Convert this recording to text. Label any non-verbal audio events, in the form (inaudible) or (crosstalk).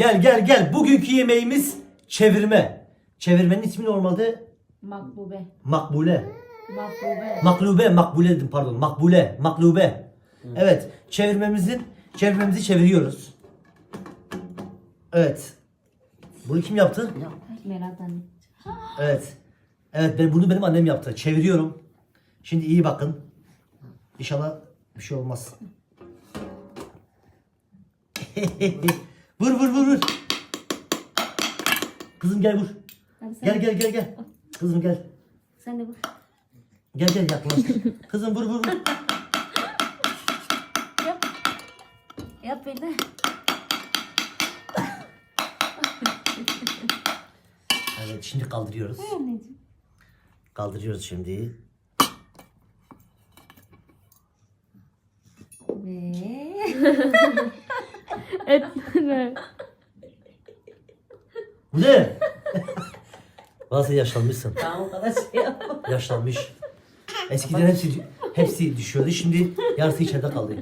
Gel gel gel. Bugünkü yemeğimiz çevirme. Çevirmenin ismi normalde Makbube. makbule. Makbube. Maklube, makbule dedim pardon. Makbule, maklube. Evet, çevirmemizin çevirmemizi çeviriyoruz. Evet. Bunu kim yaptı? Merak anne. Evet. Evet, ben bunu benim annem yaptı. Çeviriyorum. Şimdi iyi bakın. İnşallah bir şey olmaz. (laughs) vur vur vur vur. Kızım gel vur. Sen, Gel gel gel gel. Kızım gel. sen de vur. Gel gel yaklaş. Kızım vur vur vur. Yap. Yap beni. Evet şimdi kaldırıyoruz. Anneciğim. Kaldırıyoruz şimdi. Ve (laughs) Etme. Bu ne? Vallahi yaşlanmışsın. tamam o kadar şey yap. Yaşlanmış. Eskiden hepsi hepsi düşüyordu. Şimdi yarısı içeride kaldı.